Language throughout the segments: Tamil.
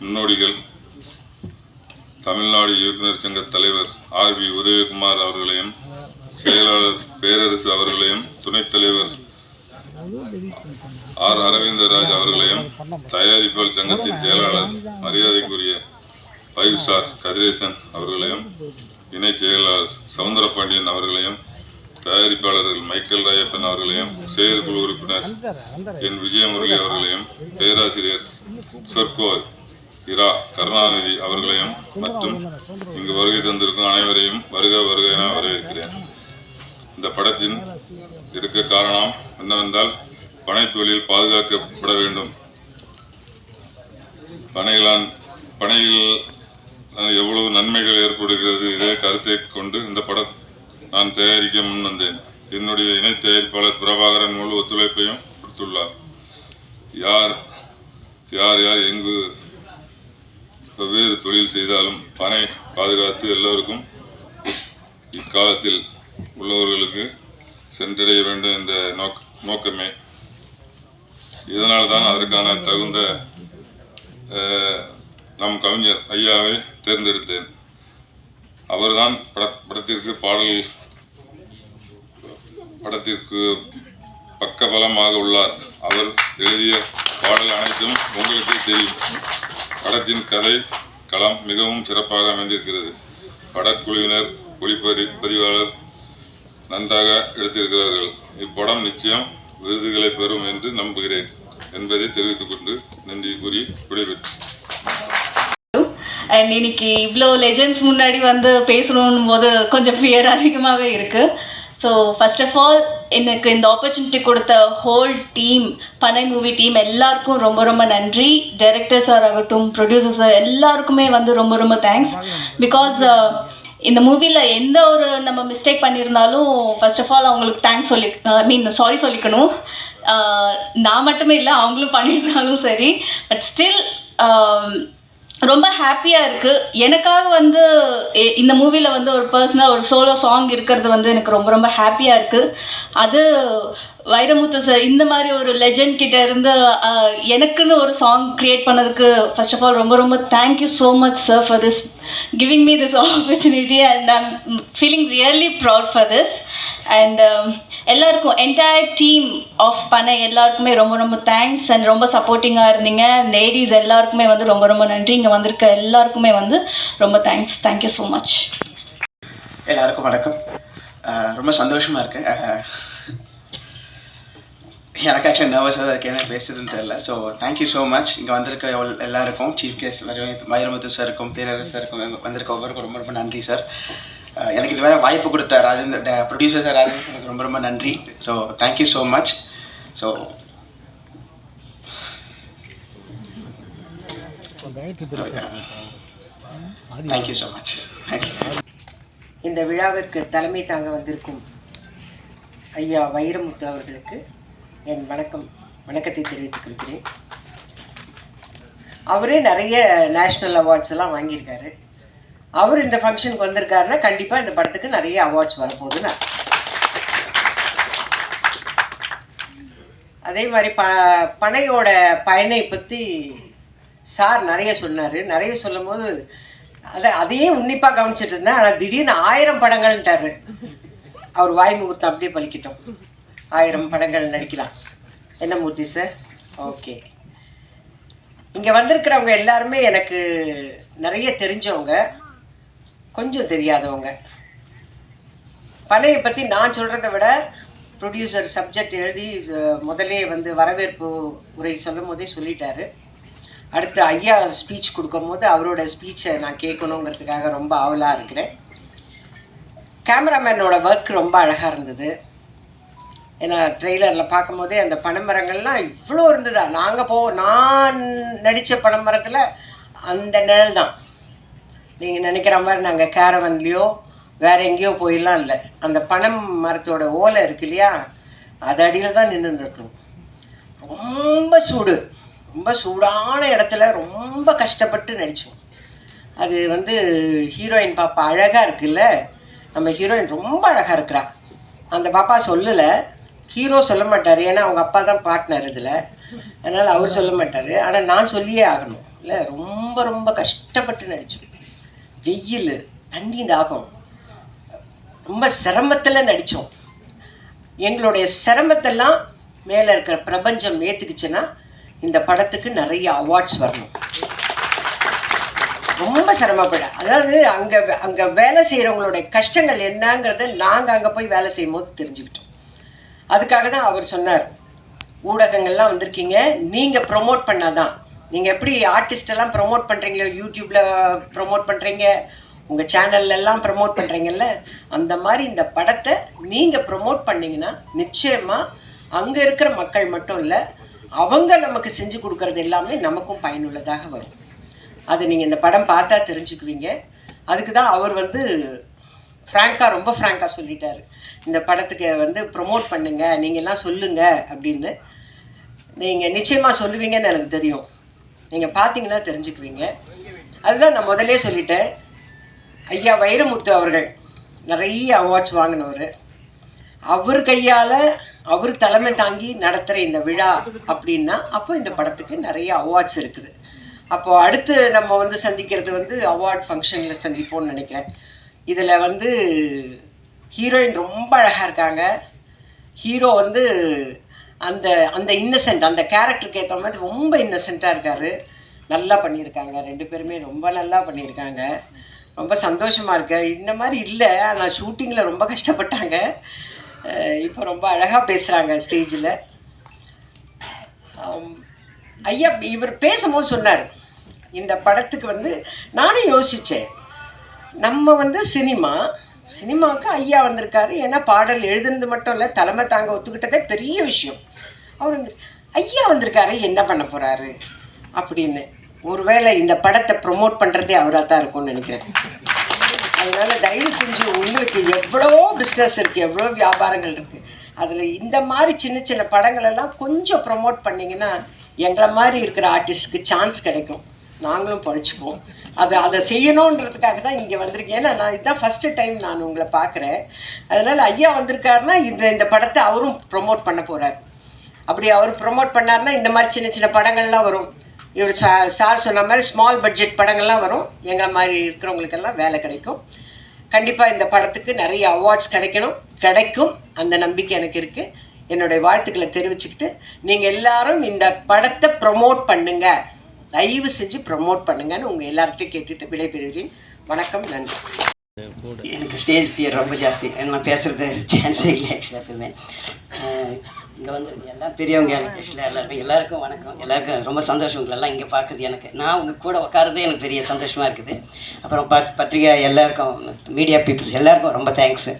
முன்னோடிகள் தமிழ்நாடு இயக்குனர் சங்க தலைவர் ஆர் வி உதயகுமார் அவர்களையும் செயலாளர் பேரரசு அவர்களையும் துணைத் தலைவர் ஆர் அரவிந்தராஜ் அவர்களையும் தயாரிப்பாளர் சங்கத்தின் செயலாளர் மரியாதைக்குரிய ஃபைவ் ஸ்டார் கதிரேசன் அவர்களையும் இணை செயலாளர் சவுந்தரபாண்டியன் அவர்களையும் தயாரிப்பாளர்கள் மைக்கேல் ராயப்பன் அவர்களையும் செயற்குழு உறுப்பினர் என். விஜயமுரளி அவர்களையும் பேராசிரியர் சொர்க்கோ இரா கருணாநிதி அவர்களையும் மற்றும் இங்கு வருகை தந்திருக்கும் அனைவரையும் வருக வருக என வரவேற்கிறேன். இந்த படத்தின் எடுக்க காரணம் என்னவென்றால் பனைத் தொழில் பாதுகாக்கப்பட வேண்டும். பனைகளான் பனையில் எவ்வளவு நன்மைகள் ஏற்படுகிறது இதே கருத்தை கொண்டு இந்த படம் நான் தயாரிக்க முன் வந்தேன். என்னுடைய இணை தயாரிப்பாளர் பிரபாகரன் முழு ஒத்துழைப்பையும் கொடுத்துள்ளார். யார் யார் யார் எங்கு வெவ்வேறு தொழில் செய்தாலும் பனை பாதுகாத்து எல்லோருக்கும் இக்காலத்தில் உள்ளவர்களுக்கு சென்றடைய வேண்டும் என்ற நோக்க நோக்கமே. இதனால் தான் அதற்கான தகுந்த நம் கவிஞர் ஐயாவை தேர்ந்தெடுத்தேன். அவர்தான் பட படத்திற்கு பாடல் படத்திற்கு பக்கபலமாக உள்ளார். அவர் எழுதிய பாடல் அனைத்தும் உங்களுக்கு தெரியும். படத்தின் கதை களம் மிகவும் சிறப்பாக அமைந்திருக்கிறது. படக்குழுவினர் ஒளிப்பதி பதிவாளர் நன்றாக எடுத்திருக்கிறார்கள். இப்படம் நிச்சயம் விருதுகளை பெறும் என்று நம்புகிறேன் என்பதை தெரிவித்துக் கொண்டு நன்றி கூறி விடைபெற்றேன். அண்ட் இன்னைக்கு இவ்வளோ லெஜெண்ட்ஸ் முன்னாடி வந்து பேசணும் போது கொஞ்சம் ஃபியர் அதிகமாகவே இருக்குது ஸோ ஃபர்ஸ்ட் ஆஃப் ஆல் எனக்கு இந்த ஆப்பர்ச்சுனிட்டி கொடுத்த whole team Panai movie team எல்லாருக்கும் ரொம்ப ரொம்ப நன்றி. டைரக்டர் சார் ஆகட்டும் ப்ரொடியூசர் சார் எல்லாருக்குமே வந்து ரொம்ப ரொம்ப தேங்க்ஸ் பிகாஸ் uh, இந்த மூவியில் எந்த ஒரு நம்ம மிஸ்டேக் பண்ணியிருந்தாலும் ஃபர்ஸ்ட் ஆஃப் ஆல் அவங்களுக்கு தேங்க்ஸ் சொல்லி ஐ மீன் சாரி சொல்லிக்கணும். Uh, நான் மட்டுமே இல்லை அவங்களும் பண்ணியிருந்தாலும் சரி. பட் ஸ்டில் ரொம்ப ஹாப்பியாக இருக்குது எனக்காக வந்து இந்த மூவியில் வந்து ஒரு பர்சனல் ஒரு சோலோ சாங் இருக்கிறது வந்து எனக்கு ரொம்ப ரொம்ப ஹாப்பியாக இருக்குது அது வைரமுத்து சார் இந்த மாதிரி ஒரு லெஜண்ட் கிட்ட இருந்து எனக்குன்னு ஒரு சாங் க்ரியேட் பண்ணதுக்கு ஃபர்ஸ்ட் ஆஃப் ஆல் ரொம்ப ரொம்ப thank you so much sir for this giving me this opportunity and I'm feeling really proud for this and எல்லாருக்கும் என்டையர் டீம் ஆஃப் பண்ண எல்லாருக்குமே ரொம்ப ரொம்ப தேங்க்ஸ் அண்ட் ரொம்ப சப்போர்ட்டிங்காக இருந்தீங்க. லேடிஸ் எல்லாருக்குமே வந்து ரொம்ப ரொம்ப நன்றி. இங்கே வந்திருக்க எல்லாருக்குமே வந்து ரொம்ப தேங்க்ஸ் தேங்க்யூ ஸோ மச் எல்லாருக்கும் வணக்கம். ரொம்ப சந்தோஷமாக இருக்கேன் எனக்கு ஆக்சுவலி நர்வஸாக தான் இருக்கேன் என்ன பேசுறதுன்னு தெரில ஸோ தேங்க்யூ ஸோ மச் இங்கே வந்திருக்க எவ்வளோ- எல்லாருக்கும் சீஃப் கெஸ்ட் வைரமுத்து சாருக்கும் பேரரசு சாருக்கும் இங்க வந்திருக்க ஒவ்வொருக்கும் ரொம்ப ரொம்ப நன்றி சார் எனக்கு இது வேறு வாய்ப்பு கொடுத்த ராஜேந்தர் ப்ரொடியூசர் சார் ராஜேந்தர் சாருக்கு ரொம்ப ரொம்ப நன்றி. So thank you so much so thank you so much இந்த விழாவிற்கு தலைமை தாங்க வந்திருக்கும் ஐயா வைரமுத்து அவர்களுக்கு என் வணக்கம் வணக்கத்தை தெரிவித்துக் கொள்கிறேன். அவரே நிறைய நேஷ்னல் அவார்ட்ஸ் எல்லாம் வாங்கியிருக்காரு. அவர் இந்த ஃபங்க்ஷனுக்கு வந்திருக்காருன்னா கண்டிப்பாக இந்த படத்துக்கு நிறைய அவார்ட்ஸ் வரப்போகுதுன்னு அதே மாதிரி ப பனையோட பயனை பற்றி சார் நிறைய சொன்னார். நிறைய சொல்லும் போது அதை அதையே உன்னிப்பாக கவனிச்சிட்டு இருந்தேன். ஆனால் திடீர்னு ஆயிரம் படங்கள்ன்ட்டாரு. அவர் வாய் முகூர்த்தம் அப்படியே பலிக்கிட்டோம். ஆயிரம் படங்கள் நடிக்கலாம். என்ன மூர்த்தி சார்? ஓகே. இங்கே வந்திருக்கிறவங்க எல்லாருமே எனக்கு நிறைய தெரிஞ்சவங்க. கொஞ்சம் தெரியாதவங்க. பனையை பற்றி நான் சொல்கிறத விட ப்ரொடியூசர் சப்ஜெக்ட் எழுதி முதலே வந்து வரவேற்பு உரை சொல்லும் போதே சொல்லிட்டாரு. அடுத்து ஐயா ஸ்பீச் கொடுக்கும்போது அவரோட ஸ்பீச்சை நான் கேட்கணுங்கிறதுக்காக ரொம்ப ஆவலாக இருக்கிறேன். கேமராமேனோட ஒர்க் ரொம்ப அழகாக இருந்தது. ஏன்னா ட்ரெய்லரில் பார்க்கும்போதே அந்த பனைமரங்கள்லாம் இவ்வளோ இருந்ததா? நாங்கள் போ நான் நடித்த பனைமரத்தில் அந்த நிழல் தான் நீங்கள் நினைக்கிற மாதிரி நாங்கள் கேரவன்லேயோ வேற எங்கேயோ போயிடலாம் இல்லை. அந்த பனம் மரத்தோட ஓலை இருக்கு இல்லையா? அது அடியில் தான் நின்றுருக்கணும் ரொம்ப சூடு. ரொம்ப சூடான இடத்துல ரொம்ப கஷ்டப்பட்டு நடித்தோம் அது வந்து ஹீரோயின் பாப்பா அழகாக இருக்குல்ல? நம்ம ஹீரோயின் ரொம்ப அழகாக இருக்கிறா. அந்த பாப்பா சொல்லலை. ஹீரோ சொல்ல மாட்டார். ஏன்னா அவங்க அப்பா தான் பார்ட்னர் இதில். அதனால் அவர் சொல்ல மாட்டார். ஆனால் நான் சொல்லியே ஆகணும். இல்லை ரொம்ப ரொம்ப கஷ்டப்பட்டு நடித்தோம் வெயில் தண்ணி தாகம். ரொம்ப சிரமத்தில் நடித்தோம் எங்களுடைய சிரமத்தெல்லாம் மேலே இருக்கிற பிரபஞ்சம் ஏற்றுக்குச்சுன்னா இந்த படத்துக்கு நிறைய அவார்ட்ஸ் வரணும். ரொம்ப சிரமப்பட அதாவது அங்கே அங்கே வேலை செய்கிறவங்களுடைய கஷ்டங்கள் என்னங்கிறத நாங்கள் அங்கே போய் வேலை செய்யும் போது தெரிஞ்சுக்கிட்டோம். அதுக்காக தான் அவர் சொன்னார் ஊடகங்கள்லாம் வந்திருக்கீங்க நீங்கள் ப்ரொமோட் பண்ணாதான் நீங்கள் எப்படி ஆர்டிஸ்ட் எல்லாம் ப்ரொமோட் பண்ணுறீங்களோ யூடியூப்பில் ப்ரொமோட் பண்ணுறீங்க உங்கள் சேனல்லலாம் ப்ரமோட் பண்ணுறீங்கல்ல அந்த மாதிரி இந்த படத்தை நீங்கள் ப்ரொமோட் பண்ணிங்கன்னா நிச்சயமாக அங்கே இருக்கிற மக்கள் மட்டும் இல்லை அவங்க நமக்கு செஞ்சு கொடுக்கறது எல்லாமே நமக்கும் பயனுள்ளதாக வரும். அது நீங்கள் இந்த படம் பார்த்தா தெரிஞ்சுக்குவீங்க. அதுக்கு தான் அவர் வந்து ஃப்ராங்காக ரொம்ப ஃப்ராங்காக சொல்லிட்டாரு. இந்த படத்துக்கு வந்து ப்ரொமோட் பண்ணுங்கள் நீங்கள்லாம் சொல்லுங்கள் அப்படின்னு. நீங்கள் நிச்சயமாக சொல்லுவீங்கன்னு எனக்கு தெரியும். நீங்கள் பார்த்தீங்கன்னா தெரிஞ்சுக்குவீங்க. அதுதான் நான் முதல்லே சொல்லிட்டேன். ஐயா வைரமுத்து அவர்கள் நிறைய அவார்ட்ஸ் வாங்கினவர். அவர் கையால் அவர் தலைமை தாங்கி நடத்துகிற இந்த விழா அப்படின்னா அப்போ இந்த படத்துக்கு நிறைய அவார்ட்ஸ் இருக்குது. அப்போது அடுத்து நம்ம வந்து சந்திக்கிறது வந்து அவார்ட் ஃபங்க்ஷனில் சந்திப்போம்னு நினைக்கிறேன். இதில் வந்து ஹீரோயின் ரொம்ப அழகாக இருக்காங்க. ஹீரோ வந்து அந்த அந்த இன்னசென்ட் அந்த கேரக்டருக்கு ஏற்ற மாதிரி ரொம்ப இன்னசென்ட்டாக இருக்கார். நல்லா பண்ணியிருக்காங்க. ரெண்டு பேருமே ரொம்ப நல்லா பண்ணியிருக்காங்க. ரொம்ப சந்தோஷமாக இருக்கு. இந்த மாதிரி இல்லை. ஆனால் ஷூட்டிங்கில் ரொம்ப கஷ்டப்பட்டாங்க. இப்போ ரொம்ப அழகாக பேசுகிறாங்க ஸ்டேஜில் ஐயா இவர் பேசும்போது சொன்னார். இந்த படத்துக்கு வந்து நானும் யோசித்தேன் நம்ம வந்து சினிமா சினிமாவுக்கு ஐயா வந்திருக்காரு. ஏன்னா பாடல் எழுதுனது மட்டும் இல்லை தலைமை தாங்க ஒத்துக்கிட்டதே பெரிய விஷயம். அவர் வந்து ஐயா வந்திருக்காரு என்ன பண்ண போகிறாரு அப்படின்னு. ஒருவேளை இந்த படத்தை ப்ரொமோட் பண்ணுறதே அவராக தான் இருக்கும்னு நினைக்கிறேன். அதனால் தயவு செஞ்சு உங்களுக்கு எவ்வளோ பிஸ்னஸ் இருக்குது எவ்வளோ வியாபாரங்கள் இருக்குது அதில் இந்த மாதிரி சின்ன சின்ன படங்களெல்லாம் கொஞ்சம் ப்ரொமோட் பண்ணிங்கன்னா எங்களை மாதிரி இருக்கிற ஆர்டிஸ்ட்டுக்கு சான்ஸ் கிடைக்கும். நாங்களும் படிச்சுப்போம் அதை அதை செய்யணுன்றதுக்காக தான் இங்கே வந்திருக்கேன். ஏன்னா நான் இதுதான் ஃபஸ்ட்டு டைம் நான் உங்களை பார்க்குறேன். அதனால் ஐயா வந்திருக்காருன்னா இந்த இந்த படத்தை அவரும் ப்ரொமோட் பண்ண போகிறார் அப்படி அவர் ப்ரொமோட் பண்ணாருன்னா இந்த மாதிரி சின்ன சின்ன படங்கள்லாம் வரும். இவர் சா சார் சொன்ன மாதிரி ஸ்மால் பட்ஜெட் படங்கள்லாம் வரும். எங்களை மாதிரி இருக்கிறவங்களுக்கெல்லாம் வேலை கிடைக்கும். கண்டிப்பாக இந்த படத்துக்கு நிறைய அவார்ட்ஸ் கிடைக்கணும். கிடைக்கும். அந்த நம்பிக்கை எனக்கு இருக்குது என்னுடைய வாழ்த்துக்களை தெரிவிச்சுக்கிட்டு நீங்கள் எல்லாரும் இந்த படத்தை ப்ரொமோட் பண்ணுங்கள் தயவு செஞ்சு ப்ரமோட் பண்ணுங்கன்னு உங்கள் எல்லார்கிட்டையும் கேட்டுட்டு விடைபெறுகிறேன். வணக்கம் நன்றி. எனக்கு ஸ்டேஜ் ஃபியர் ரொம்ப ஜாஸ்தி. நான் பேசுகிறது சான்ஸே இல்லை ஆக்சுவலாக எப்பவுமே. இங்கே வந்து எல்லாம் பெரியவங்க எனக்கு ஆக்சுவலாக எல்லாருமே எல்லாருக்கும் வணக்கம். எல்லாருக்கும் ரொம்ப சந்தோஷம் உங்களெல்லாம் இங்கே பார்க்குறது எனக்கு. நான் உங்கள் கூட உட்காரதே எனக்கு பெரிய சந்தோஷமாக இருக்குது. அப்புறம் பத் பத்திரிகை எல்லாருக்கும் மீடியா பீப்புள்ஸ் எல்லாருக்கும் ரொம்ப தேங்க்ஸு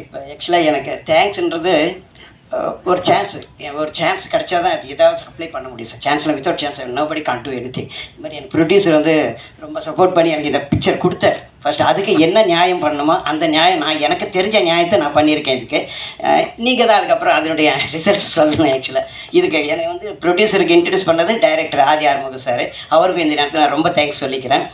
இப்போ ஆக்சுவலாக எனக்கு தேங்க்ஸ்ன்றது ஒரு சான்ஸ் ஒரு சான்ஸ் கிடச்சா தான் அது ஏதாவது அப்ளை பண்ண முடியும் sir சான்ஸில் without chance nobody can do anything இது மாதிரி எனக்கு ப்ரொடியூசர் வந்து ரொம்ப சப்போர்ட் பண்ணி எனக்கு இந்த பிக்சர் கொடுத்தாரு. ஃபஸ்ட்டு அதுக்கு என்ன நியாயம் பண்ணணுமோ அந்த நியாயம் நான் எனக்கு தெரிஞ்ச நியாயத்தை நான் பண்ணியிருக்கேன் இதுக்கு. நீங்கள் தான் அதுக்கப்புறம் அதனுடைய ரிசல்ட்ஸ் சொல்லணும் ஆக்சுவலாக இதுக்கு என்னை வந்து ப்ரொடியூசருக்கு இன்ட்ரடியூஸ் பண்ணது டைரக்டர் ஆதி ஆறுமுக சார் அவருக்கும் இந்த நேரத்தில் நான் ரொம்ப தேங்க்ஸ் சொல்லிக்கிறேன்.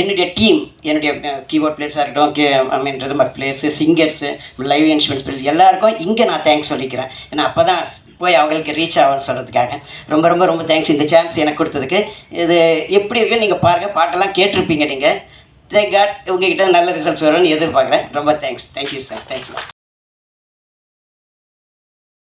என்னுடைய டீம் என்னுடைய கீபோர்ட் பிளேயர்ஸாக இருக்கட்டும் I mean rhythm players singers live instruments players எல்லாருக்கும் இங்கே நான் தேங்க்ஸ் சொல்லிக்கிறேன். ஏன்னா அப்போ தான் போய் அவங்களுக்கு ரீச் ஆகும்னு சொல்கிறதுக்காக ரொம்ப ரொம்ப ரொம்ப தேங்க்ஸ் இந்த சான்ஸ் எனக்கு கொடுத்ததுக்கு. இது எப்படி இருக்குன்னு நீங்கள் பாருங்கள் பாட்டெல்லாம் கேட்டிருப்பீங்க நீங்கள் தே காட் உங்ககிட்ட நல்ல ரிசல்ட்ஸ் வரும்னு எதிர்பார்க்குறேன். ரொம்ப தேங்க்ஸ் தேங்க்யூ சார் தேங்க்யூ